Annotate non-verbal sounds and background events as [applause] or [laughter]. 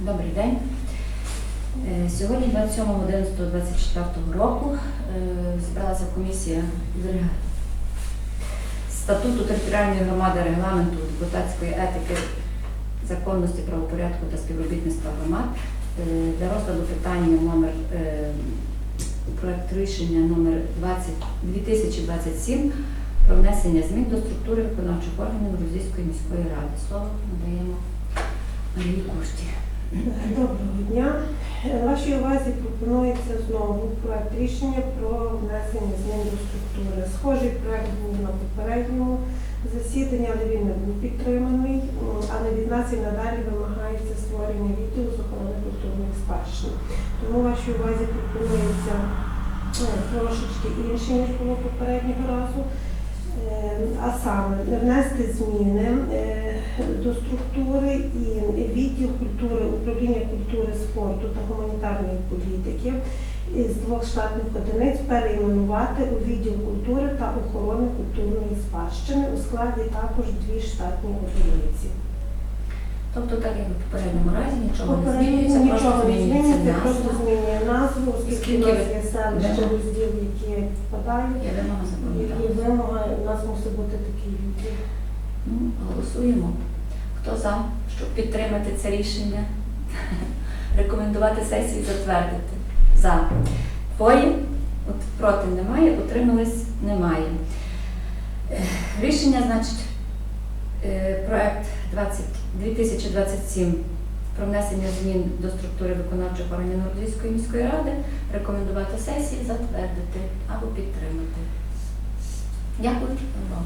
Добрий день. Е, Сьогодні, 27.11.24 року, е, зібралася комісія статуту територіальної громади, регламенту, депутатської етики, законності, правопорядку та співробітництва громад е, для розгляду питання номер проект рішення номер 20 2027 про внесення змін до структури виконавчих органів Грузійської міської ради. Слово надаємо Марії Кошті. Доброго дня. Е, Вашій увазі пропонується знову проект рішення про внесення змін до структури. Схожий проект був на попередньому засіданні, але він не був підтриманий. Але від нас і надалі вимагається створення відділу з охорони культурної спадщини. Тому вашій увазі пропонується е, трошечки інше, ніж було попереднього разу. Е, А саме внести зміни до структури і відділ культури, управління культури, спорту та гуманітарної політики з двох штатних одиниць перейменувати у відділ культури та охорони культурної спадщини у складі також дві штатні одиниці. Тобто, так як в попередньому разі, нічого не Попередньо змінюється, нічого просто не змінюється просто змінює назву, оскільки Скільки нас є селища розділ, які впадають. Вимога І вимога у нас мусить бути такий відділ. Ну, голосуємо. Хто за, щоб підтримати це рішення? [laughs] Рекомендувати сесії затвердити. За. Двоє. От проти немає, утримались немає. Е, Рішення, значить, е, проект 20 2027 про внесення змін до структури виконавчих органів Нордійської міської ради рекомендувати сесії затвердити або підтримати. Дякую. вам.